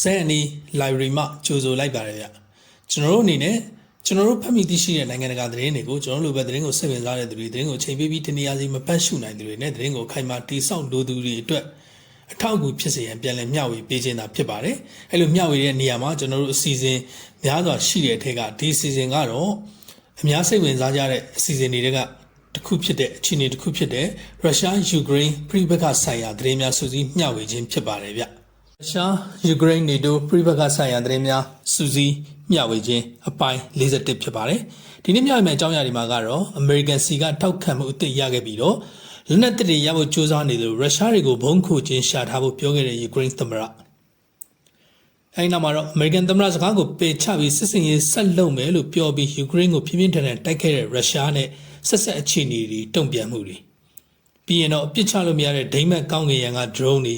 စဲအနီ library မှာကြိုဆိုလိုက်ပါတယ်ဗျကျွန်တော်တို့အနေနဲ့ကျွန်တော်တို့ဖတ်မိသိရှိတဲ့နိုင်ငံတကာသတင်းတွေကိုကျွန်တော်တို့လိုပဲသတင်းကိုစိတ်ဝင်စားတဲ့သူတွေသတင်းကိုချိန်ပေးပြီးတနည်းအားဖြင့်မပတ်ရှုနိုင်သူတွေနဲ့သတင်းကိုခိုင်မာတိဆောက်လိုသူတွေအတွက်အထောက်အကူဖြစ်စေရန်ပြန်လည်မျှဝေပေးခြင်းသာဖြစ်ပါတယ်အဲ့လိုမျှဝေတဲ့နေရာမှာကျွန်တော်တို့အစီအစဉ်များစွာရှိတဲ့အထက်ကဒီအစီအစဉ်ကတော့အများစိတ်ဝင်စားကြတဲ့အစီအစဉ်တွေကတစ်ခုဖြစ်တဲ့အခြေအနေတစ်ခုဖြစ်တဲ့ရုရှားယူကရိန်းပြည်ပခဆိုင်ရာသတင်းများစုစည်းမျှဝေခြင်းဖြစ်ပါတယ်ဗျ ရုရှားယူကရိန်းနေတိုပြည်ပခဆိုင်ရာသတင်းများစုစည်းမျှဝေခြင်းအပိုင်း41ဖြစ်ပါတယ်ဒီနေ့မျှဝေမယ့်အကြောင်းအရာတွေမှာကတော့ American စီကထောက်ခံမှုအသစ်ရခဲ့ပြီးတော့လက်နက်တွေရဖို့ကြိုးစားနေတယ်လို့ရုရှားတွေကိုဘုံခိုခြင်းရှာထားဖို့ပြောခဲ့တဲ့ယူကရိန်းသမ္မတအဲဒီနောက်မှာတော့ American သမ္မတစကားကိုပေချပြီးစစ်စင်ရေးဆက်လုပ်မယ်လို့ပြောပြီးယူကရိန်းကိုပြင်းပြင်းထန်ထန်တိုက်ခဲ့တဲ့ရုရှားနဲ့ဆက်ဆက်အခြေအနေတွေတုံ့ပြန်မှုတွေပြီးရင်တော့အပြစ်ချလို့မရတဲ့ဒိမတ်ကောင်းကင်ရန်က drone တွေ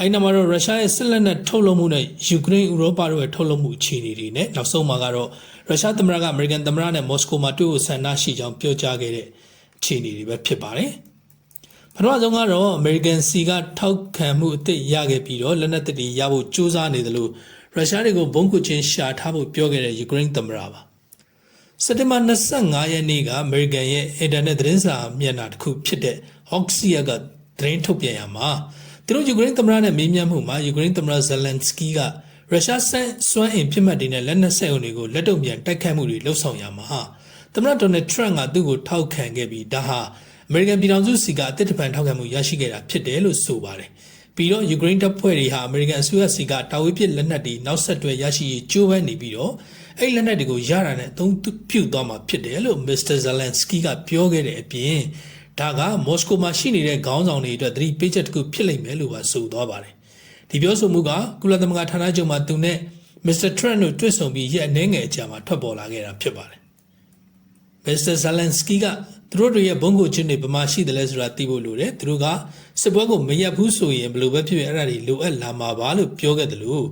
အဲဒီနောက်မှာတော့ရုရှားရဲ့စစ်လက်နက်ထုတ်လုပ်မှုနဲ့ယူကရိန်းဥရောပတို့ရဲ့ထုတ်လုပ်မှုအခြေအနေတွေနဲ့နောက်ဆုံးမှာကတော့ရုရှားသမ္မတကအမေရိကန်သမ္မတနဲ့မော်စကိုမှာတွေ့ဖို့ဆန္ဒရှိကြောင်းပြောကြားခဲ့တဲ့အခြေအနေတွေပဲဖြစ်ပါတယ်ပထမဆုံးကတော့ American စီကထောက်ခံမှုအသစ်ရခဲ့ပြီးတော့လက်နက်တွေရဖို့ကြိုးစားနေတယ်လို့ရုရှားတွေကိုဘုံကုချင်းရှာထားဖို့ပြောခဲ့တဲ့ယူကရိန်းသမ္မတပါစက်တင်ဘာ25ရက်နေ့ကအမေရိကန်ရဲ့အင်တာနက်သတင်းစာမျက်နှာတစ်ခုဖြစ်တဲ့ Oxia ကသတင်းထုတ်ပြန်ရမှာ သူတို့ယူကရိန်းသမ္မတနဲ့မေးမြန်းမှုမှာယူကရိန်းသမ္မတဇလန်စကီကရုရှားဆန့်စွမ်းအင်ဖြစ်မှတ်တွေနဲ့လက်နက်ဆက်အုံတွေကိုလက်တုံပြန်တိုက်ခတ်မှုတွေလှုပ်ဆောင်ရမှာသမ္မတဒေါ်နယ်ထရန့်ကသူ့ကိုထောက်ခံခဲ့ပြီးဒါဟာအမေရိကန်ပြည်ထောင်စုစီကအသစ်တပံထောက်ခံမှုရရှိခဲ့တာဖြစ်တယ်လို့ဆိုပါတယ်ပြီးတော့ယူကရိန်းတပ်ဖွဲ့တွေဟာအမေရိကန်အစိုးရစီကတာဝေးပစ်လက်နက်တွေနောက်ဆက်တွဲရရှိရေးကြိုးပမ်းနေပြီးတော့အဲ့လက်နက်တွေကိုရတာနဲ့အသုံးပြုသွားမှာဖြစ်တယ်လို့မစ္စတာဇလန်စကီကပြောခဲ့တဲ့အပြင် ဒါကမော်စကိုမှာရှိနေတဲ့ခေါင်းဆောင်တွေအတွက်သတိပေးချက်တစ်ခုဖြစ်လိမ့်မယ်လို့ပါဆိုသွားပါတယ်ဒီပြောဆိုမှုကကုလသမဂ္ဂဌာနချုပ်မှာသူနဲ့မစ္စတာထရန့်တို့တွေ့ဆုံပြီးရက်အနည်းငယ်အကြာမှာထွက်ပေါ်လာခဲ့တာဖြစ်ပါတယ်မစ္စတာဇလန်စကီကသူတို့တွေရဲ့ဘုံကိုချင်းတွေဘယ်မှာရှိတယ်လဲဆိုတာသိဖို့လိုတယ်သူတို့ကစစ်ပွဲကိုမရက်ဘူးဆိုရင်ဘယ်လိုပဲဖြစ်ဖြစ်အဲ့ဒါတွေလိုအပ်လာမှာပါလို့ပြောခဲ့တယ်လို့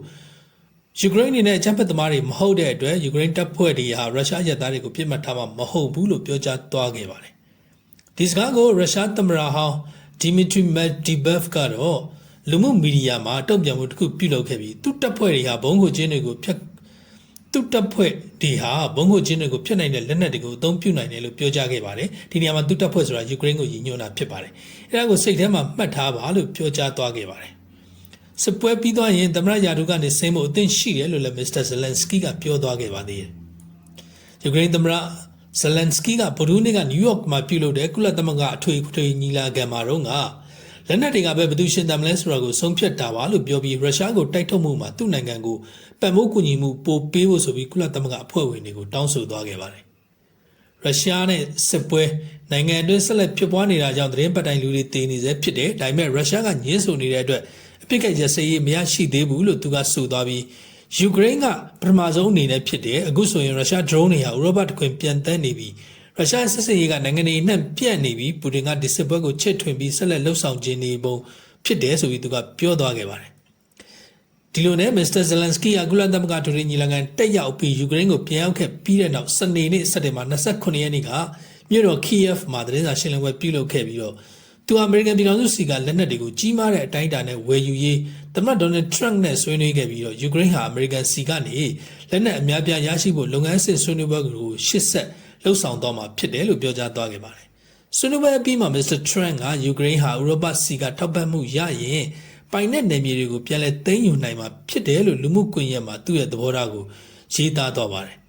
ယူကရိန်းအနေနဲ့အကြမ်းဖက်သမားတွေမဟုတ်တဲ့အတွက်ယူကရိန်းတပ်ဖွဲ့တွေဟာရုရှားရဲသားတွေကိုပြစ်မှတ်ထားမှာမဟုတ်ဘူးလို့ပြောကြားသွားခဲ့ပါတယ် ဒီစကားကိုရုရှားသမ္မတဟောင်းဒီမီထရီမက်ဒီဘက်ကတော့လူမှုမီဒီယာမှာတုံ့ပြန်မှုတစ်ခုပြုလုပ်ခဲ့ပြီးသူတပ်ဖွဲ့တွေဟာဘုံကိုချင်းတွေကိုဖျက်သူတပ်ဖွဲ့တွေဟာဘုံကိုချင်းတွေကိုဖျက်နိုင်တဲ့လက်နက်တွေကိုအသုံးပြုနိုင်တယ်လို့ပြောကြားခဲ့ပါတယ်ဒီနေရာမှာသူတပ်ဖွဲ့ဆိုတာယူကရိန်းကိုရည်ညွှန်းတာဖြစ်ပါတယ်အဲဒါကိုစိတ်ထဲမှာမှတ်ထားပါလို့ပြောကြားသွားခဲ့ပါတယ်စစ်ပွဲပြီးသွားရင်သမ္မတယာဒူကနေဆင်းဖို့အသင့်ရှိတယ်လို့လည်းမစ္စတာဇလန်စကီကပြောသွားခဲ့ပါသေးတယ်ယူကရိန်းသမ္မတ ဇလန်စကီကဗုဒ္ဓနေ့ကနယူးယောက်မှာပြုလုပ်တဲ့ကုလသမဂ္ဂအထွေထွေညီလာခံမှာတော့ကလက်နက်တွေကပဲဘယ်သူရှင်တမ်းမလဲဆိုတာကိုဆုံးဖြတ်တာပါလို့ပြောပြီးရုရှားကိုတိုက်ထုတ်မှုမှာသူ့နိုင်ငံကိုပတ်မိုးကူညီမှုပိုပေးဖို့ဆိုပြီးကုလသမဂ္ဂအဖွဲ့ဝင်တွေကိုတောင်းဆိုသွားခဲ့ပါတယ်။ရုရှားနဲ့စစ်ပွဲနိုင်ငံအတွင်းဆက်လက်ဖြစ်ပွားနေတာကြောင့်သတင်းပတ်တိုင်းလူတွေတည်နေစေဖြစ်တယ်။ဒါပေမဲ့ရုရှားကညှင်းဆိုနေတဲ့အတွက်အပြစ်ကရစရေးမရရှိသေးဘူးလို့သူကဆိုသွားပြီး ယူကရိန်းကပထမဆုံးအနေနဲ့ဖြစ်တယ်အခုဆိုရင်ရုရှား drone တွေဟာဥရောပတခွင်ပြန်တန်းနေပြီးရုရှားစစ်စင်ရေးကနိုင်ငံတွေနဲ့ပြန့်နေပြီးပူတင်ကဒီစစ်ပွဲကိုချစ်ထွင်ပြီးဆက်လက်လှုပ်ဆောင်ခြင်းနေပုံဖြစ်တယ်ဆိုပြီးသူကပြောသွားခဲ့ပါတယ်ဒီလိုနဲ့မစ္စတာဇလန်စကီကကုလသမဂ္ဂဒူရီညီလာခံတက်ရောက်ပြီးယူကရိန်းကိုပြန်ရောက်ခဲ့ပြီးတဲ့နောက်စနေနေ့စက်တင်ဘာ29ရက်နေ့ကမြို့တော်ကီယက်မှာသတင်းစာရှင်းလင်းပွဲပြုလုပ်ခဲ့ပြီးတော့ သူအမေရိကန်ပြည်ထောင်စုစီကလက်နက်တွေကိုကြီးမားတဲ့အတိုင်းအတာနဲ့ဝယ်ယူရေးသမ္မတဒေါ်နယ်ထရန့်နဲ့ဆွေးနွေးခဲ့ပြီးတော့ယူကရိန်းဟာအမေရိကန်စီကနေလက်နက်အများပြားရရှိဖို့လုပ်ငန်းစဉ်ဆွေးနွေးပွဲကိုရှစ်ဆက်လှုပ်ဆောင်သွားမှာဖြစ်တယ်လို့ပြောကြားသွားခဲ့ပါတယ်။ဆွေးနွေးပွဲအပြီးမှာမစ္စတာထရန့်ကယူကရိန်းဟာဥရောပစီကထောက်ပံ့မှုရရင်ပိုင်တဲ့နယ်မြေတွေကိုပြန်လည်သိမ်းယူနိုင်မှာဖြစ်တယ်လို့လူမှုကွန်ရက်မှာသူ့ရဲ့သဘောထားကိုရေးသားသွားပါတယ်။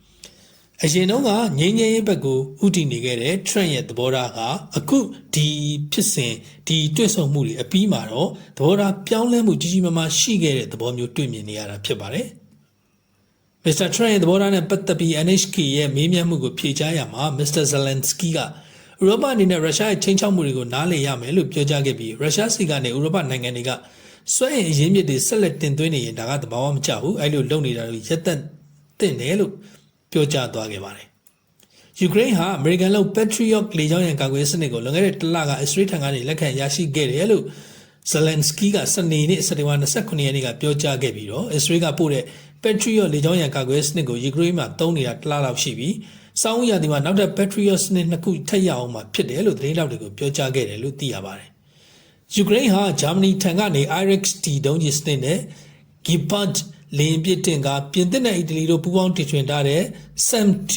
အရင်တုန်းကငြိမ်းချမ်းရေးဘက်ကိုဥတည်နေခဲ့တဲ့ trend ရဲ့သဘောထားကအခုဒီဖြစ်စဉ်ဒီတွေ့ဆုံမှုတွေအပြီးမှာတော့သဘောထားပြောင်းလဲမှုကြီးကြီးမားမားရှိခဲ့တဲ့သဘောမျိုးတွေ့မြင်နေရတာဖြစ်ပါတယ်။ Mr. Trump ရဲ့သဘောထားနဲ့ပတ်သက်ပြီး NHK ရဲ့မေးမြန်းမှုကိုဖြေကြားရမှာ Mr. Zelensky ကဥရောပအနေနဲ့ရုရှားရဲ့ချင်းချောက်မှုတွေကိုနားလည်ရမယ်လို့ပြောကြားခဲ့ပြီးရုရှားစီကနေဥရောပနိုင်ငံတွေကစွဲရင်အရင်းမြစ်တွေဆက်လက်တင်သွင်းနေရင်ဒါကသဘာဝမကျဘူးအဲ့လိုလုပ်နေတာတွေရက်သက်တင်တယ်လို့ ပြောကြားသွားခဲ့ပါတယ်။ယူကရိန်းဟာအမေရိကန်လုံ Patriot လေကြောင်းရန်ကာကွယ်စနစ်ကိုလွန်ခဲ့တဲ့တစ်လကအစ္စရေးထံကနေလက်ခံရရှိခဲ့တယ်လို့ဇလန်စကီကစနေနေ့စက်တင်ဘာ29ရက်နေ့ကပြောကြားခဲ့ပြီးတော့အစ္စရေးကပို့တဲ့ Patriot လေကြောင်းရန်ကာကွယ်စနစ်ကိုယူကရိန်းမှာတုံးနေတာတစ်လလောက်ရှိပြီးစောင်းရည်ဒီမှာနောက်ထပ် Patriot စနစ်နှစ်ခုထပ်ရအောင်မှာဖြစ်တယ်လို့သတင်းတောက်တွေကိုပြောကြားခဲ့တယ်လို့သိရပါတယ်။ယူကရိန်းဟာဂျာမနီထံကနေ IRIX-T ဒုံးကျည်စနစ်နဲ့ Gepard လင်းပစ်တင်ကပြင်သစ်နဲ့အီတလီတို့ပူးပေါင်းတည်ထွင်ထားတဲ့ SAM-T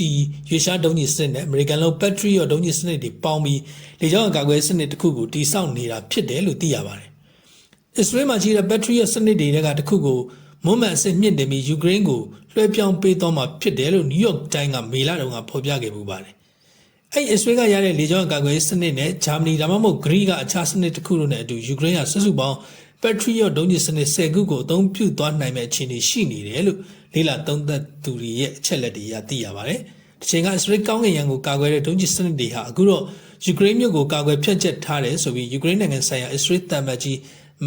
ရွေးရှားဒုံးကျည်စနစ်နဲ့အမေရိကန်လုံး Patriot ဒုံးကျည်စနစ်တွေပေါင်းပြီးလေကြောင်းအကာအကွယ်စနစ်တစ်ခုကိုတည်ဆောက်နေတာဖြစ်တယ်လို့သိရပါတယ်။အစ္စရေးမှာရှိတဲ့ Patriot စနစ်တွေကတစ်ခုကိုမွမ်းမံအစစ်မြင့်တင်ပြီးယူကရိန်းကိုလွှဲပြောင်းပေးသွားမှာဖြစ်တယ်လို့ New York Times ကမေလတုန်းကဖော်ပြခဲ့ပူပါတယ်။အဲ့အစ္စရေးကရတဲ့လေကြောင်းအကာအကွယ်စနစ်နဲ့ဂျာမနီဒါမှမဟုတ်ဂရိကအခြားစနစ်တစ်ခုတို့နဲ့အတူယူကရိန်းကစုစုပေါင်း Patriot ဒုံးကျည်စနစ်10ခုကိုအသုံးပြုသွားနိုင်မဲ့အခြေအနေရှိနေတယ်လို့လေ့လာသုံးသပ်သူတွေရဲ့အချက်လက်တွေအရသိရပါတယ်။တစ်ချိန်ကအစ္စရေးကောင်းကင်ယံကိုကာကွယ်တဲ့ဒုံးကျည်စနစ်တွေဟာအခုတော့ယူကရိန်းမြို့ကိုကာကွယ်ဖျက်ချက်ထားတယ်ဆိုပြီးယူကရိန်းနိုင်ငံဆိုင်ရာအစ္စရေးတမန်ကြီး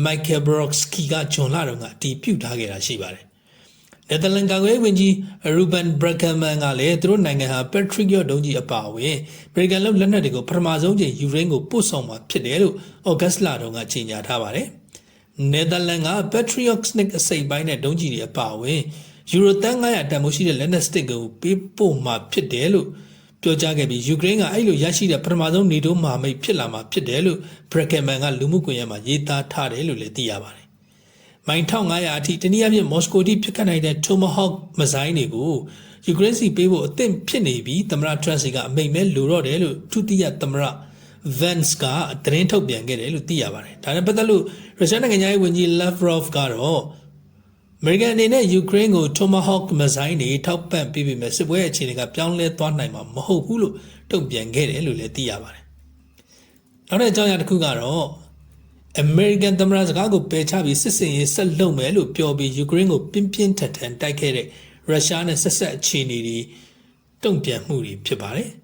Michael Brodsky ကဂျွန်လာတုန်းကအတည်ပြုထားခဲ့တာရှိပါတယ်။နယ်သာလန်ကာကွယ်ဝင်ကြီး Ruben Brekelman ကလည်းသူတို့နိုင်ငံဟာ Patriot ဒုံးကျည်အပါအဝင်အမေရိကန်လက်လက်နက်တွေကိုပထမဆုံးချိန်ယူကရိန်းကိုပို့ဆောင်မှာဖြစ်တယ်လို့ဩဂတ်လတုန်းကကြေညာထားပါတယ်။ နယ်သာလန်က Patriot Snick အစိပ်ပိုင်းနဲ့ဒုံးကျည်တွေအပါအဝင်ယူရိုတန်900တန်ဖိုးရှိတဲ့လက်နက်စတစ်ကိုပေးပို့မှာဖြစ်တယ်လို့ပြောကြားခဲ့ပြီးယူကရိန်းကအဲ့လိုရရှိတဲ့ပထမဆုံးနေတိုးမဟာမိတ်ဖြစ်လာမှာဖြစ်တယ်လို့ Brekelman ကလူမှုကွန်ရက်မှာရေးသားထားတယ်လို့လည်းသိရပါတယ်။မိုင်1500အထိတနည်းအားဖြင့်မော်စကိုတိပြစ်ခတ်နိုင်တဲ့ Tomahawk မဇိုင်းတွေကိုယူကရိန်းစီပေးဖို့အသင့်ဖြစ်နေပြီးသမ္မတ Trump စီကအမိန့်မဲ့လိုတော့တယ်လို့ဒုတိယသမ္မတ Vance ကသတင်းထုတ်ပြန်ခဲ့တယ်လို့သိရပါတယ်။ဒါနဲ့ပတ်သက်လို့ရုရှားနိုင်ငံရဲ့ဝန်ကြီး Lavrov ကတော့အမေရိကန်အနေနဲ့ယူကရိန်းကို Tomahawk မဇိုင်းတွေထောက်ပံ့ပေးပေမဲ့စစ်ပွဲအခြေအနေကပြောင်းလဲသွားနိုင်မှာမဟုတ်ဘူးလို့တုံ့ပြန်ခဲ့တယ်လို့လည်းသိရပါတယ်။နောက်တဲ့အကြောင်းအရာတစ်ခုကတော့အမေရိကန်သမ္မတစကားကိုပယ်ချပြီးစစ်စင်ရေးဆက်လုပ်မယ်လို့ပြောပြီးယူကရိန်းကိုပြင်းပြင်းထန်ထန်တိုက်ခဲ့တဲ့ရုရှားနဲ့ဆက်ဆက်အခြေအနေတွေတုံ့ပြန်မှုတွေဖြစ်ပါတယ်။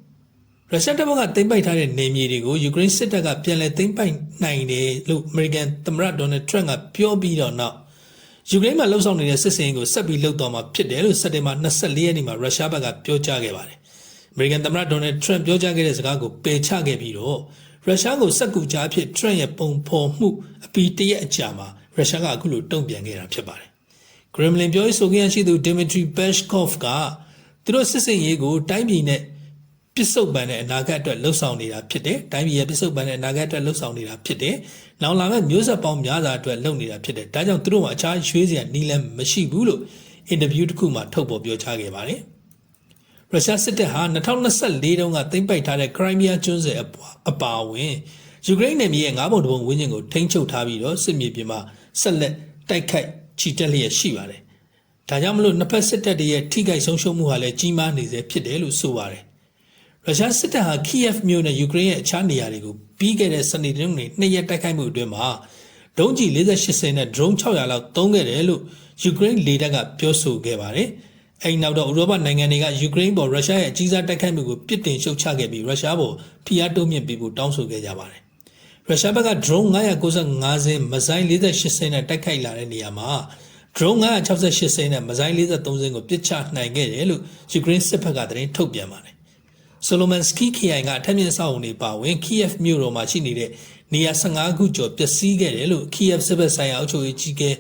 ရုရှားတပ်ဖွဲ့ကသိမ်းပိုက်ထားတဲ့နေမြေတွေကိုယူကရိန်းစစ်တပ်ကပြန်လည်သိမ်းပိုက်နိုင်တယ်လို့အမေရိကန်သမ္မတဒေါ်နယ်ထရန့်ကပြောပြီးတော့နောက်ယူကရိန်းမှာလှုပ်ဆောင်နေတဲ့စစ်စင်ရေးကိုဆက်ပြီးလှုပ်သွားမှာဖြစ်တယ်လို့စက်တင်ဘာ24ရက်နေ့မှာရုရှားဘက်ကပြောကြားခဲ့ပါတယ်။အမေရိကန်သမ္မတဒေါ်နယ်ထရန့်ပြောကြားခဲ့တဲ့စကားကိုပယ်ချခဲ့ပြီးတော့ရုရှားကိုစက်ကူကြားအဖြစ်ထရန့်ရဲ့ပုံဖော်မှုအပီတရက်အကြာမှာရုရှားကအခုလိုတုံ့ပြန်ခဲ့တာဖြစ်ပါတယ်။ Kremlin ပြောရေးဆိုခွင့်ရှိသူ Dmitry Peskov ကသူတို့စစ်စင်ရေးကိုတိုင်းပြည်နဲ့ ပစ္စုပန်တဲ့အနာဂတ်အတွက်လှုပ်ဆောင်နေတာဖြစ်တယ်။တိုင်းပြည်ရဲ့ပစ္စုပန်တဲ့အနာဂတ်အတွက်လှုပ်ဆောင်နေတာဖြစ်တယ်။နောက်လာမယ့်မျိုးဆက်ပေါင်းများစွာအတွက်လုပ်နေတာဖြစ်တယ်။ဒါကြောင့်သူတို့မှာအခြားရွေးစရာနည်းလမ်းမရှိဘူးလို့အင်တာဗျူးတစ်ခုမှာထုတ်ဖော်ပြောကြားခဲ့ပါတယ်။ရုရှားစစ်တပ်ဟာ2024တုန်းကသိမ်းပိုက်ထားတဲ့ခရိုင်းမီးယားကျွန်းဆွယ်အပါအဝင်ယူကရိန်းနယ်မြေရဲ့ငါးပုံတပုံဝန်းကျင်ကိုထိန်းချုပ်ထားပြီးတော့စစ်မြေပြင်မှာဆက်လက်တိုက်ခိုက်ချီတက်လျက်ရှိပါတယ်။ဒါကြောင့်မလို့နှစ်ဖက်စစ်တပ်တွေရဲ့ထိခိုက်ဆုံးရှုံးမှုဟာလည်းကြီးမားနေစေဖြစ်တယ်လို့ဆိုပါတယ် ရုရှားစစ်တပ်ဟာ Kiev မြို့နဲ့ယူကရိန်းရဲ့အခြားနေရာတွေကိုပြီးခဲ့တဲ့စနေနေ့နေ့နှစ်ရက်တိုက်ခိုက်မှုအတွင်းမှာဒုံးကျည်48စင်းနဲ့ drone 600လောက်သုံးခဲ့တယ်လို့ယူကရိန်းလေတပ်ကပြောဆိုခဲ့ပါတယ်။အဲဒီနောက်တော့ဥရောပနိုင်ငံတွေကယူကရိန်းပေါ်ရုရှားရဲ့အကြီးစားတိုက်ခိုက်မှုကိုပြစ်တင်ရှုတ်ချခဲ့ပြီးရုရှားပေါ်ဖိအားတိုးမြင့်ပေးဖို့တောင်းဆိုခဲ့ကြပါတယ်။ရုရှားဘက်က drone 995စင်းမဇိုင်း48စင်းနဲ့တိုက်ခိုက်လာတဲ့နေရာမှာ drone 968စင်းနဲ့မဇိုင်း43စင်းကိုပစ်ချနိုင်ခဲ့တယ်လို့ယူကရိန်းစစ်ဘက်ကသတင်းထုတ်ပြန်ပါတယ် ဆိုလိုမန်စကီခရိုင်ကအထက်မြင့်ဆောင်တွေပါဝင် Kiev မြို့တော်မှာရှိနေတဲ့နေရာ15ခုကျော်ပျက်စီးခဲ့တယ်လို့ Kiev စစ်ဘက်ဆိုင်ရာအုပ်ချုပ်ရေးကြီးကဲ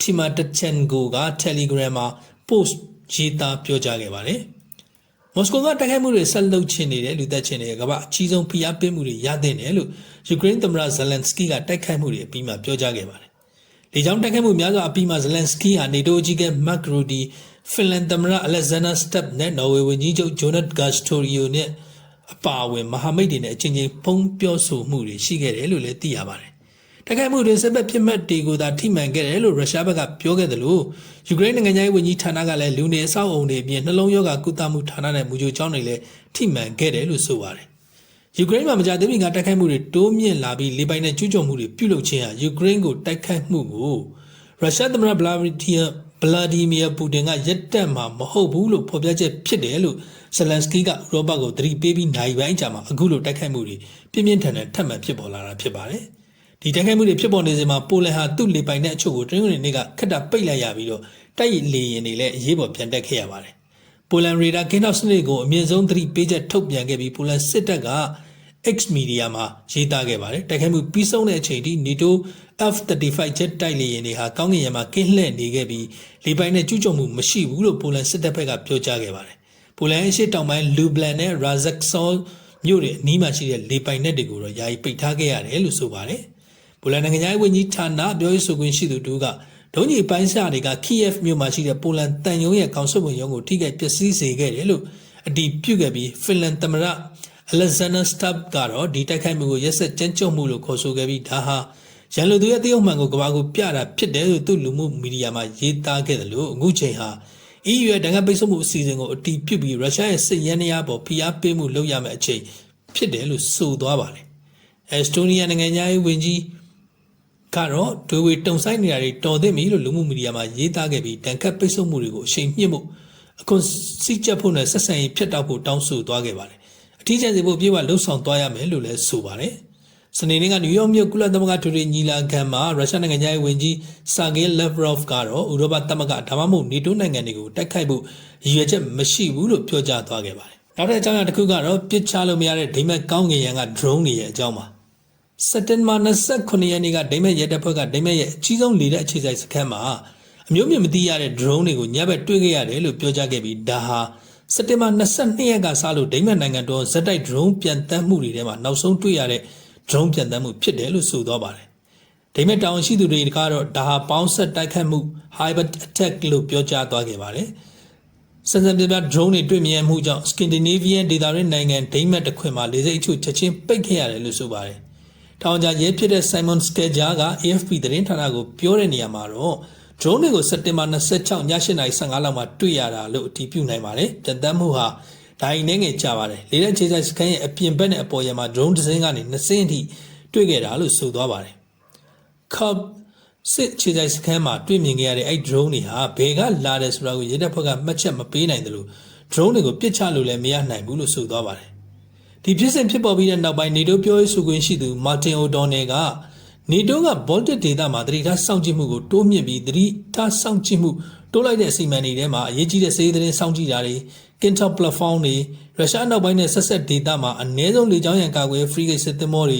Tima Tachenko က Telegram မှာ post ရေးသားပြောကြားခဲ့ပါတယ်။မော်စကိုကတိုက်ခိုက်မှုတွေဆက်လုပ်ချင်နေတဲ့လူသက်ချင်းတွေကကမ္ဘာအကြီးဆုံးဖိအားပေးမှုတွေရတဲ့တယ်လို့ယူကရိန်းသမ္မတဇလန်စကီကတိုက်ခိုက်မှုတွေအပြီးမှာပြောကြားခဲ့ပါတယ်။လေကြောင်းတိုက်ခိုက်မှုများစွာအပြီးမှာဇလန်စကီဟာနေတိုအကြီးကဲမက်ဂရူဒီ ဖင်လန်သမ္မတအလက်ဇန်ဒါစတက်နဲ့နော်ဝေဝန်ကြီးချုပ်ဂျိုနတ်ဂတ်စတိုရီယိုနဲ့အပါအဝင်မဟာမိတ်တွေနဲ့အချင်းချင်းဖုံးပြောဆိုမှုတွေရှိခဲ့တယ်လို့လည်းသိရပါတယ်။တိုက်ခိုက်မှုတွေစစ်ဘက်ဖြစ်မှတ်တွေကိုသာထိမှန်ခဲ့တယ်လို့ရုရှားဘက်ကပြောခဲ့တယ်လို့ယူကရိန်းနိုင်ငံရေးဝန်ကြီးဌာနကလည်းလူနေအဆောက်အုံတွေအပြင်နှလုံးရောဂါကုသမှုဌာနနဲ့မူကြိုကျောင်းတွေလည်းထိမှန်ခဲ့တယ်လို့ဆိုပါတယ်။ယူကရိန်းမှာမကြသေးမီကတိုက်ခိုက်မှုတွေတိုးမြင့်လာပြီးလေပိုင်နဲ့ကျူးကျော်မှုတွေပြုလုပ်ခြင်းဟာယူကရိန်းကိုတိုက်ခိုက်မှုကိုရုရှားသမ္မတဗလာဒီမီယာ ဗလာဒီမီယာပူတင်ကရက်တက်မှာမဟုတ်ဘူးလို့ဖော်ပြချက်ဖြစ်တယ်လို့ဇလန်စကီကဥရောပကိုသတိပေးပြီးနိုင်ပိုင်းကြာမှာအခုလိုတိုက်ခိုက်မှုတွေပြင်းပြင်းထန်ထန်ထပ်မံဖြစ်ပေါ်လာတာဖြစ်ပါတယ်။ဒီတိုက်ခိုက်မှုတွေဖြစ်ပေါ်နေစဉ်မှာပိုလန်ဟာသူ့လေပိုင်တဲ့အချို့ကိုတရင်းဝင်တွေကခက်တာပိတ်လိုက်ရပြီးတော့တိုက်လေရင်တွေလည်းအရေးပေါ်ပြန်တက်ခဲ့ရပါတယ်။ပိုလန်ရေဒါကင်းတော့စနစ်ကိုအမြင့်ဆုံးသတိပေးချက်ထုတ်ပြန်ခဲ့ပြီးပိုလန်စစ်တပ်က X Media မှာရေးသားခဲ့ပါတယ်တိုက်ခိုက်မှုပြီးဆုံးတဲ့အချိန်ထိ NATO F35 ဂျက်တိုက်လေယာဉ်တွေဟာကောင်းကင်ယံမှာကင်းလှည့်နေခဲ့ပြီးလေပိုင်နဲ့ကျူးကျော်မှုမရှိဘူးလို့ပိုလန်စစ်တပ်ဘက်ကပြောကြားခဲ့ပါတယ်ပိုလန်အရှေ့တောင်ပိုင်းလူဘလန်နဲ့ရာဇက်ဆောမြို့တွေအနီးမှာရှိတဲ့လေပိုင်နက်တွေကိုတော့ယာယီပိတ်ထားခဲ့ရတယ်လို့ဆိုပါတယ်ပိုလန်နိုင်ငံရဲ့ဝန်ကြီးဌာနပြောရေးဆိုခွင့်ရှိသူတို့ကဒုံးကြီးပိုင်းစာတွေက Kiev မြို့မှာရှိတဲ့ပိုလန်တန်ယုံရဲ့ကောင်စစ်ဝန်ရုံးကိုထိခိုက်ပျက်စီးစေခဲ့တယ်လို့အတည်ပြုခဲ့ပြီးဖင်လန်သမ္မတ Alexander Stubb ကတော့ဒီတိုက်ခိုက်မှုကိုရက်စက်ကြမ်းကြုတ်မှုလို့ခေါ်ဆိုခဲ့ပြီးဒါဟာရန်လူသူရဲ့တရုတ်မှန်ကိုကဘာကိုပြတာဖြစ်တယ်လို့သူ့လူမှုမီဒီယာမှာရေးသားခဲ့တယ်လို့အခုချိန်ဟာ EU ရဲ့တန်ခါပိတ်ဆို့မှုအစီအစဉ်ကိုအတီးပြုတ်ပြီးရုရှားရဲ့စစ်ရန်နေရပေါ်ဖိအားပေးမှုလုပ်ရမယ့်အချိန်ဖြစ်တယ်လို့ဆိုသွားပါတယ်။အက်စတိုးနီးယားနိုင်ငံသားရေးဝန်ကြီးကတော့ဒွေဝေတုံဆိုင်နေရာတွေတော်သင့်ပြီလို့လူမှုမီဒီယာမှာရေးသားခဲ့ပြီးတန်ခါပိတ်ဆို့မှုတွေကိုအချိန်မြင့်မှုအခွန်စိတ်ချက်ဖို့နဲ့ဆက်ဆံရေးဖြစ်တောက်ဖို့တောင်းဆိုသွားခဲ့ပါတယ်။ အထူးချန်စီဖို့ပြေဝလှုပ်ဆောင်သွားရမယ်လို့လည်းဆိုပါတယ်။စနေနေ့ကနယူးယောက်မြို့ကုလသမဂ္ဂထွေထွေညီလာခံမှာရုရှားနိုင်ငံသားရေးဝန်ကြီးဆာဂေးလက်ဗရော့ဖ်ကတော့ဥရောပသမဂ္ဂဒါမှမဟုတ်နေတိုးနိုင်ငံတွေကိုတိုက်ခိုက်ဖို့ရည်ရွယ်ချက်မရှိဘူးလို့ပြောကြားသွားခဲ့ပါတယ်။နောက်တဲ့အကြောင်းအရာတစ်ခုကတော့ပြစ်ချလို့မရတဲ့ဒိမက်ကောင်းကင်ရန်က drone တွေရဲ့အကြောင်းပါ။စက်တင်ဘာ29ရက်နေ့ကဒိမက်ရဲတပ်ဖွဲ့ကဒိမက်ရဲ့အကြီးဆုံးလေတဲ့အခြေစိုက်စခန်းမှာအမျိုးမြင့်မသိရတဲ့ drone တွေကိုညဘက်တွေ့ခဲ့ရတယ်လို့ပြောကြားခဲ့ပြီးဒါဟာ စက်တင်ဘာ22ရက်ကစလို့ဒိမက်နိုင်ငံတော်ဇက်တိုက် drone ပြန်တမ်းမှုတွေထဲမှာနောက်ဆုံးတွေ့ရတဲ့ drone ပြန်တမ်းမှုဖြစ်တယ်လို့ဆိုသွားပါတယ်။ဒိမက်တောင်ရှိသူတွေကတော့ဒါဟာပေါင်းဆက်တိုက်ခတ်မှု hybrid attack လို့ပြောကြားသွားခဲ့ပါတယ်။စံစံပြပြ drone တွေတွေ့မြင်မှုကြောင့် Scandinavian ဒေသရင်းနိုင်ငံဒိမက်တစ်ခွင်မှာလေဆိပ်အချို့ချက်ချင်းပိတ်ခဲ့ရတယ်လို့ဆိုပါတယ်။ထောင်ကြရဲဖြစ်တဲ့ Simon Skeja က AFP သတင်းဌာနကိုပြောတဲ့နေရာမှာတော့ drone တွေကိုစက်တင်ဘာ26ည8:15လောက်မှာတွေ့ရတာလို့အတည်ပြုနိုင်ပါတယ်။ပြန်တမ်းမှုဟာဒါအိနေငယ်ကြပါတယ်လေတဲ့ခြေဆိုင်စကန်ရဲ့အပြင်ဘက်နဲ့အပေါ်ရမှာ drone တစ်စင်းကနေ2စင်းအထိတွေ့ခဲ့တာလို့ဆိုသွားပါတယ်။ Cub စစ်ခြေဆိုင်စကန်မှာတွေ့မြင်ခဲ့ရတဲ့အဲ့ drone တွေဟာဘယ်ကလာတယ်ဆိုတာကိုရဲတပ်ဖွဲ့ကမှတ်ချက်မပေးနိုင်တယ်လို့ drone တွေကိုပစ်ချလို့လည်းမရနိုင်ဘူးလို့ဆိုသွားပါတယ်။ဒီဖြစ်စဉ်ဖြစ်ပေါ်ပြီးတဲ့နောက်ပိုင်းနေတိုးပြောရေးဆိုခွင့်ရှိသူမာတင်အိုဒေါ်နယ်က နေတိုးကဘောလ်တစ်ဒေသမှာတတိထားစောင့်ကြည့်မှုကိုတိုးမြင့်ပြီးတတိထားစောင့်ကြည့်မှုတိုးလိုက်တဲ့အစီအမံတွေထဲမှာအရေးကြီးတဲ့စေးသတင်းစောင့်ကြည့်တာတွေ Kintop platform တွေရုရှားနောက်ပိုင်းနဲ့ဆက်ဆက်ဒေသမှာအ ਨੇ ဆုံးလေကြောင်းရန်ကာကွယ် free gate စစ်သင်္ဘောတွေ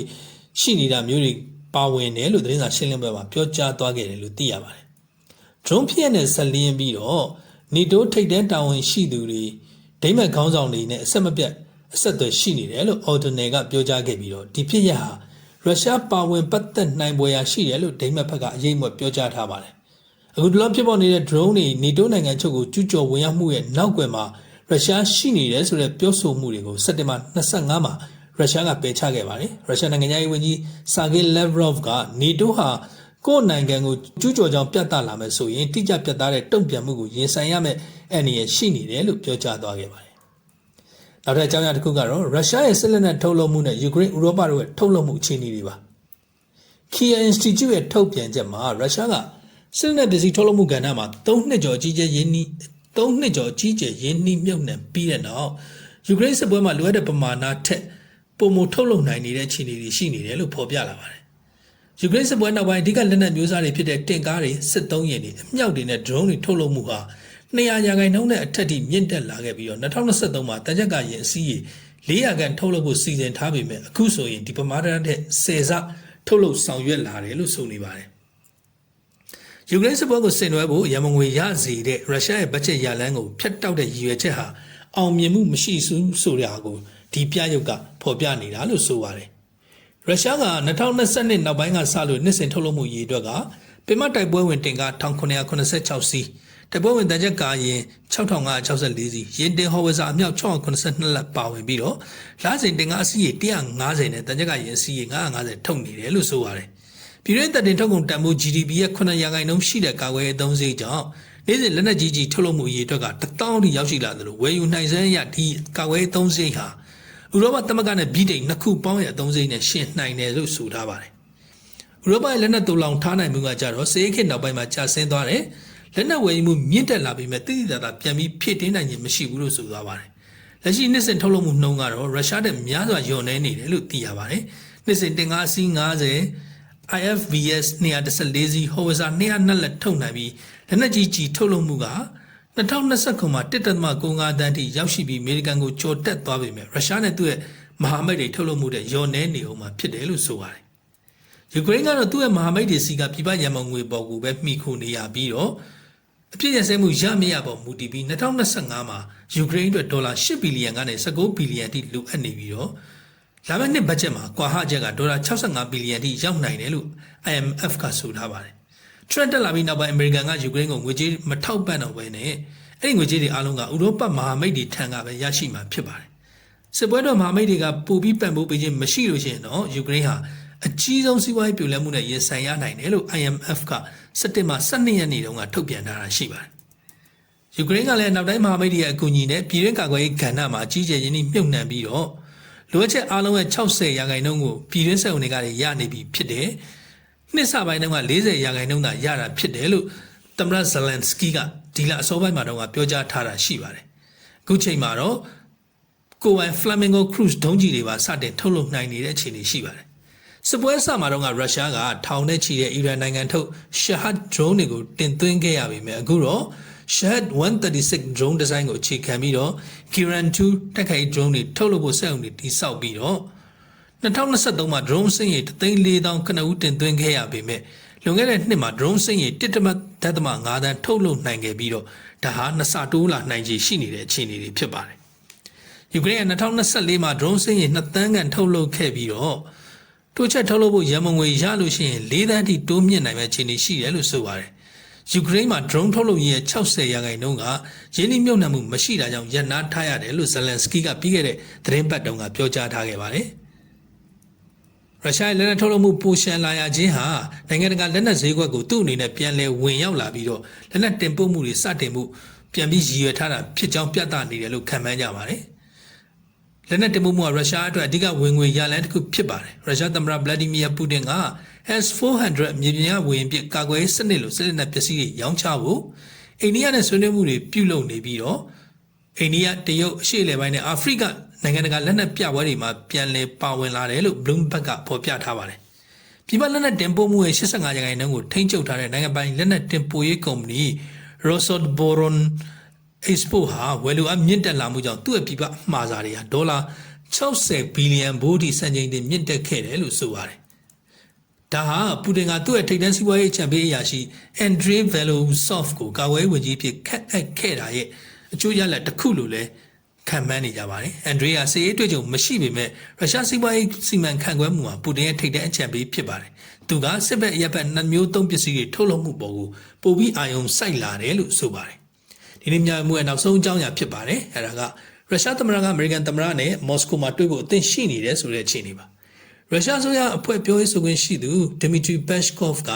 ရှိနေတာမျိုးတွေပါဝင်တယ်လို့သတင်းစာရှင်းလင်းပွဲမှာပြောကြားသွားခဲ့တယ်လို့သိရပါတယ်။ drone ဖြစ်ရတဲ့ဆက်လင်းပြီးတော့နေတိုးထိတ်တန်းတာဝန်ရှိသူတွေဒိမတ်ခေါင်းဆောင်တွေနဲ့အဆက်မပြတ်အဆက်အသွယ်ရှိနေတယ်လို့ Ordinary ကပြောကြားခဲ့ပြီးတော့ဒီဖြစ်ရဟာ ရုရှားပါဝင်ပတ်သက်နိုင်ပွဲရာရှိတယ်လို့ဒိမတ်ဘက်ကအရေးမွက်ပြောကြားထားပါတယ်။အခုတလောဖြစ်ပေါ်နေတဲ့ drone တွေနေတိုးနိုင်ငံချုပ်ကိုကျူးကျော်ဝင်ရောက်မှုရဲ့နောက်ွယ်မှာရုရှားရှိနေတယ်ဆိုတဲ့ပြောဆိုမှုတွေကိုစက်တင်ဘာ25မှာရုရှားကပယ်ချခဲ့ပါတယ်။ရုရှားနိုင်ငံရေးဝန်ကြီးဆာဂေးလက်ဗရော့ဖ်ကနေတိုးဟာကိုယ့်နိုင်ငံကိုကျူးကျော်ကြောင်ပြတ်သားလာမယ်ဆိုရင်တိကျပြတ်သားတဲ့တုံ့ပြန်မှုကိုရင်ဆိုင်ရမယ့်အနေရရှိနေတယ်လို့ပြောကြားသွားခဲ့ပါတယ်။ နောက်ထပ်အကြောင်းအရာတစ်ခုကတော့ရုရှားရဲ့စစ်လက်နက်ထုတ်လုပ်မှုနဲ့ယူကရိန်းဥရောပတို့ရဲ့ထုတ်လုပ်မှုအခြေအနေတွေပါ။ Kia Institute ရဲ့ထုတ်ပြန်ချက်မှာရုရှားကစစ်လက်နက်ပစ္စည်းထုတ်လုပ်မှုကဏ္ဍမှာ၃နှစ်ကျော်အကြီးကျယ်ရင်းနှီး၃နှစ်ကျော်အကြီးကျယ်ရင်းနှီးမြုပ်နှံပြီးတဲ့နောက်ယူကရိန်းစစ်ပွဲမှာလိုအပ်တဲ့ပမာဏထက်ပုံမထုတ်လုပ်နိုင်နေတဲ့အခြေအနေတွေရှိနေတယ်လို့ဖော်ပြလာပါတယ်။ယူကရိန်းစစ်ပွဲနောက်ပိုင်းအဓိကလက်နက်မျိုးစားတွေဖြစ်တဲ့တင့်ကားတွေစစ်သုံးရင်တွေအမြောက်တွေနဲ့ drone တွေထုတ်လုပ်မှုဟာ 200ရာခိုင်နှုန်းနဲ့အထက်ထိမြင့်တက်လာခဲ့ပြီးတော့2023မှာတကြက်ကရင်အစည်းရေ400ကန်ထုတ်လုပ်ဖို့စီစဉ်ထားပေမဲ့အခုဆိုရင်ဒီပမာဏတဲ့10ဆထုတ်လုပ်ဆောင်ရွက်လာတယ်လို့ဆိုနေပါတယ်။ယူကရိန်းစစ်ပွဲကိုဆင်နွှဲဖို့ရမငွေရစေတဲ့ရုရှားရဲ့ဘတ်ဂျက်ရလန်းကိုဖျက်တောက်တဲ့ရည်ရွယ်ချက်ဟာအောင်မြင်မှုမရှိဘူးဆိုတာကိုဒီပြရုပ်ကဖော်ပြနေတာလို့ဆိုပါတယ်။ရုရှားက2022နောက်ပိုင်းကစလို့နှစ်စဉ်ထုတ်လုပ်မှုရည်အတွက်ကပင်မတိုက်ပွဲဝင်တင်ကား1986စီး တိုက်ပွဲဝင်တန်ချက်ကားရင်6564စီးရင်တင်ဟော်ဝဇာအမြောက်682လက်ပါဝင်ပြီးတော့လာစဉ်တင်ကားအစီးရေ150နဲ့တန်ချက်ကရင်အစီးရေ950ထုတ်နေတယ်လို့ဆိုပါတယ်။ပြည်တွင်းတပ်တင်ထုတ်ကုန်တန်ဖိုး GDP ရဲ့9ရာခိုင်နှုန်းရှိတဲ့ကာကွယ်ရေးအသုံးစရိတ်ကြောင့်နေ့စဉ်လက်နက်ကြီးကြီးထုတ်လုပ်မှုအရေးအတွက်ကတထောင်ထိရောက်ရှိလာတယ်လို့ဝယ်ယူနိုင်စမ်းရဒီကာကွယ်ရေးအသုံးစရိတ်ဟာဥရောပသမဂ္ဂနဲ့ဗြိတိန်နှစ်ခုပေါင်းရဲ့အသုံးစရိတ်နဲ့ရှင်နိုင်တယ်လို့ဆိုထားပါတယ်။ဥရောပရဲ့လက်နက်တူလောင်ထားနိုင်မှုကကြတော့စေခေတ်နောက်ပိုင်းမှာကျဆင်းသွားတယ်။ လက်နက်ဝယ်ယူမှုမြင့်တက်လာပြီးမဲ့တိတိကျကျပြန်ပြီးဖြည့်တင်းနိုင်ခြင်းမရှိဘူးလို့ဆိုသွားပါတယ်။လက်ရှိနှစ်စဉ်ထုတ်လုပ်မှုနှုန်းကတော့ရုရှားတဲ့များစွာညွန်နေနေတယ်လို့သိရပါတယ်။နှစ်စဉ်တင်ကားစီး90 IFVS 214စီးဟိုဝဇာ202လက်ထုတ်နိုင်ပြီးလက်နက်ကြီးကြီးထုတ်လုပ်မှုက2029မှာ1.95တန်းထိရောက်ရှိပြီးအမေရိကန်ကိုကျော်တက်သွားပေမဲ့ရုရှားနဲ့သူ့ရဲ့မဟာမိတ်တွေထုတ်လုပ်မှုတဲ့ယော်နဲနေအောင်မှာဖြစ်တယ်လို့ဆိုပါတယ်။ယူကရိန်းကတော့သူ့ရဲ့မဟာမိတ်တွေစီကပြည်ပရန်မုံငွေပေါ်ကိုပဲမှီခိုနေရပြီးတော့ အပြည့်ရစဲမှုရမရပေါ်မူတည်ပြီး2025မှာယူကရိန်းအတွက်ဒေါ်လာ8ဘီလီယံကနေ19ဘီလီယံထိလိုအပ်နေပြီးတော့လာမယ့်နှစ်ဘတ်ဂျက်မှာကွာဟချက်ကဒေါ်လာ65ဘီလီယံထိရောက်နိုင်တယ်လို့ IMF ကဆိုထားပါတယ် Trump တက်လာပြီးနောက်ပိုင်းအမေရိကန်ကယူကရိန်းကိုငွေကြေးမထောက်ပံ့တော့ဘဲနဲ့အဲ့ဒီငွေကြေးတွေအားလုံးကဥရောပမဟာမိတ်တွေထံကပဲရရှိမှာဖြစ်ပါတယ်စစ်ပွဲတော်မဟာမိတ်တွေကပိုပြီးပံ့ပိုးပေးခြင်းမရှိလို့ရှိရင်တော့ယူကရိန်းဟာ အကြီးဆုံးစီးပွားရေးပြိုလဲမှုနဲ့ရင်ဆိုင်ရနိုင်တယ်လို့ IMF ကစက်တင်ဘာ12ရက်နေ့တုန်းကထုတ်ပြန်ထားတာရှိပါတယ်ယူကရိန်းကလည်းနောက်တိုင်းမဟာမိတ်တွေရဲ့အကူအညီနဲ့ပြည်တွင်းကာကွယ်ရေးကဏ္ဍမှာအကြီးကျယ်ရင်းနှီးမြှုပ်နှံပြီးတော့လိုအပ်ချက်အားလုံးရဲ့60ရာခိုင်နှုန်းကိုပြည်တွင်းစက်အုံတွေကရနေပြီဖြစ်တယ်။နှစ်စပိုင်းတုန်းက40ရာခိုင်နှုန်းသာရတာဖြစ်တယ်လို့သမ္မတဇလန်စကီကဒီလအစောပိုင်းမှာတော့ပြောကြားထားတာရှိပါတယ်။အခုချိန်မှာတော့ကိုဝိုင် Flamingo Cruise ဒုံးကျည်တွေပါစတင်ထုတ်လုပ်နိုင်နေတဲ့အခြေအနေရှိပါတယ်။ စစ်ပွဲအစမှာတော့ကရုရှားကထောင်နဲ့ချီတဲ့အီရန်နိုင်ငံထုတ် Shahad drone တွေကိုတင်သွင်းခဲ့ရပေမဲ့အခုတော့ Shahad 136 drone design ကိုအခြေခံပြီးတော့ Kiran 2တက်ခိုက် drone တွေထုတ်လုပ်ဖို့စက်အုံတွေတိစောက်ပြီးတော့2023မှာ drone စင်ရေ3,400ခဏဦးတင်သွင်းခဲ့ရပေမဲ့လွန်ခဲ့တဲ့နှစ်မှာ drone စင်ရေ1.5တန်းထုတ်လုပ်နိုင်ခဲ့ပြီးတော့ဒါဟာနှစ်ဆတိုးလာနိုင်ခြေရှိနေတဲ့အခြေအနေတွေဖြစ်ပါတယ်။ယူကရိန်းက2024မှာ drone စင်ရေ2တန်းကန်ထုတ်လုပ်ခဲ့ပြီးတော့ တိုးချက်ထုတ်လုပ်ဖို့ရန်မုံငွေရလို့ရှိရင်၄တန်းထိတိုးမြင့်နိုင်မယ့်အခြေအနေရှိတယ်လို့ဆိုပါတယ်။ယူကရိန်းမှာ drone ထုတ်လုပ်ရေးရဲ့60ရာခိုင်နှုန်းကရင်းနှီးမြှုပ်နှံမှုမရှိတာကြောင့်ရပ်နားထားရတယ်လို့ဇလန်စကီကပြီးခဲ့တဲ့သတင်းပတ်တုန်းကပြောကြားထားခဲ့ပါတယ်။ရုရှားလက်နက်ထုတ်လုပ်မှုပိုရှန်လာရခြင်းဟာနိုင်ငံတကာလက်နက်ဈေးကွက်ကိုသူ့အနေနဲ့ပြန်လည်ဝင်ရောက်လာပြီးတော့လက်နက်တင်ပို့မှုတွေစတင်မှုပြန်ပြီးရည်ရွယ်ထားတာဖြစ်ကြောင်းပြသနေတယ်လို့ခန့်မှန်းကြပါတယ်။ လက်နက်တင်ပို့မှုကရုရှားအတွက်အဓိကဝင်ငွေရလန်းတစ်ခုဖြစ်ပါတယ်။ရုရှားသမ္မတဗလာဒီမီယာပူတင်က S400 မြေပြင်ကဝင်ပစ်ကာကွယ်စနစ်လိုစစ်လက်နက်ပစ္စည်းတွေရောင်းချဖို့အိန္ဒိယနဲ့ဆွေးနွေးမှုတွေပြုလုပ်နေပြီးတော့အိန္ဒိယတရုတ်အရှေ့အလယ်ပိုင်းနဲ့အာဖရိကနိုင်ငံတကာလက်နက်ပြပွဲတွေမှာပြန်လည်ပါဝင်လာတယ်လို့ Bloomberg ကဖော်ပြထားပါတယ်။ပြည်ပလက်နက်တင်ပို့မှုရဲ့85ရာခိုင်နှုန်းကိုထိန်းချုပ်ထားတဲ့နိုင်ငံပိုင်လက်နက်တင်ပို့ရေးကုမ္ပဏီ Rosodboron Expo ဟာဝယ်လိုအပ်မြင့်တက်လာမှုကြောင့်သူ့ရဲ့ပြည်ပအမှားစာတွေဟာဒေါ်လာ60ဘီလီယံဘိုးဒီစံချိန်တင်မြင့်တက်ခဲ့တယ်လို့ဆိုပါတယ်။ဒါဟာပူတင်ကသူ့ရဲ့ထိပ်တန်းစီးပွားရေးချန်ပီယံအရာရှိ Andrei Velousov ကိုကာကွယ်ဝင်ကြီးဖြစ်ခက်အပ်ခဲ့တာရဲ့အကျိုးရလဒ်တစ်ခုလို့လည်းခံမှန်းနေကြပါတယ်။အန်ဒရီယာစီအေးတွေ့ကြုံမရှိပေမဲ့ရုရှားစီးပွားရေးစီမံခန့်ခွဲမှုမှာပူတင်ရဲ့ထိပ်တန်းအချန်ပီဖြစ်ပါတယ်။သူကစစ်ဘက်ရပ်ဘက်နှစ်မျိုးသုံးပစ္စည်းတွေထုတ်လုပ်မှုပေါ်ကိုပိုပြီးအာရုံစိုက်လာတယ်လို့ဆိုပါတယ်။ ဒီနေ့ညမှုရဲ့နောက်ဆုံးအကြောင်းအရာဖြစ်ပါတယ်။အဲဒါကရုရှားသမ္မတကအမေရိကန်သမ္မတနဲ့မော်စကိုမှာတွေ့ဖို့အသင့်ရှိနေတယ်ဆိုတဲ့အခြေအနေပါ။ရုရှားဆိုရအဖွဲ့ပြောရေးဆိုခွင့်ရှိသူဒမီထရီဘက်ရှ်ကော့ဖ်က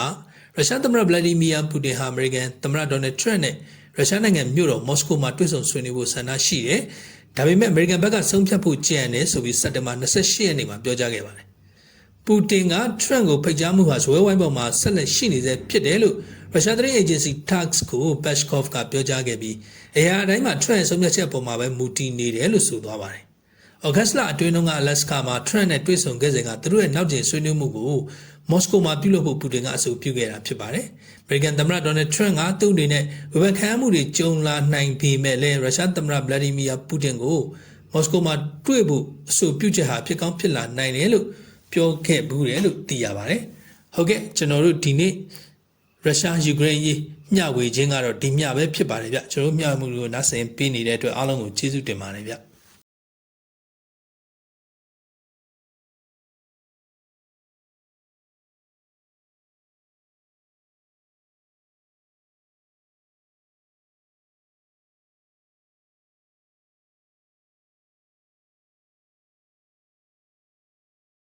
ရုရှားသမ္မတဗလာဒီမီယာပူတင်ဟာအမေရိကန်သမ္မတဒေါ်နယ်ထရန့်နဲ့ရုရှားနိုင်ငံမြို့တော်မော်စကိုမှာတွေ့ဆုံဆွေးနွေးဖို့ဆန္ဒရှိတယ်။ဒါပေမဲ့အမေရိကန်ဘက်ကဆုံးဖြတ်ဖို့ကြံတယ်ဆိုပြီးစက်တင်ဘာ28ရက်နေ့မှာပြောကြားခဲ့ပါတယ်။ပူတင်ကထရန့်ကိုဖိတ်ကြားမှုဟာဇွဲဝိုင်းပေါ်မှာဆက်လက်ရှိနေစေဖြစ်တယ်လို့ ရုရှားသတင်းအေဂျင်စီ TASS ကိုပက်ရှ်ကော့ဖ်ကပြောကြားခဲ့ပြီးအရာအတိုင်းမှာထရန့်ရဲ့ဆုံးဖြတ်ချက်ပေါ်မှာပဲမူတည်နေတယ်လို့ဆိုသွားပါတယ်။ဩဂတ်စ်လအတွင်းကအလက်စကာမှာထရန့်နဲ့တွေ့ဆုံခဲ့စဉ်ကသူတို့ရဲ့နောက်ကျင်ဆွေးနွေးမှုကိုမော်စကိုမှာပြုလုပ်ဖို့ပူတင်ကအဆိုပြုခဲ့တာဖြစ်ပါတယ်။အမေရိကန်သမ္မတဒေါ်နယ်ထရန့်ကသူ့အနေနဲ့ဝေဖန်ခံမှုတွေကြုံလာနိုင်ပေမဲ့လည်းရုရှားသမ္မတဗလာဒီမီယာပူတင်ကိုမော်စကိုမှာတွေ့ဖို့အဆိုပြုချက်ဟာဖြစ်ကောင်းဖြစ်လာနိုင်တယ်လို့ပြောခဲ့ဘူးတယ်လို့သိရပါတယ်။ဟုတ်ကဲ့ကျွန်တော်တို့ဒီနေ့ ရုရှားယူကရိန်းရေးမျှဝေခြင်းကတော့ဒီမျှပဲဖြစ်ပါတယ်ဗျ။ကျွန်တော်တို့မျှမှုတွေကိုနားဆင်ပေးနေတဲ့အတွက်အားလုံးကိုကျေးဇူးတင်ပါတယ်ဗျ။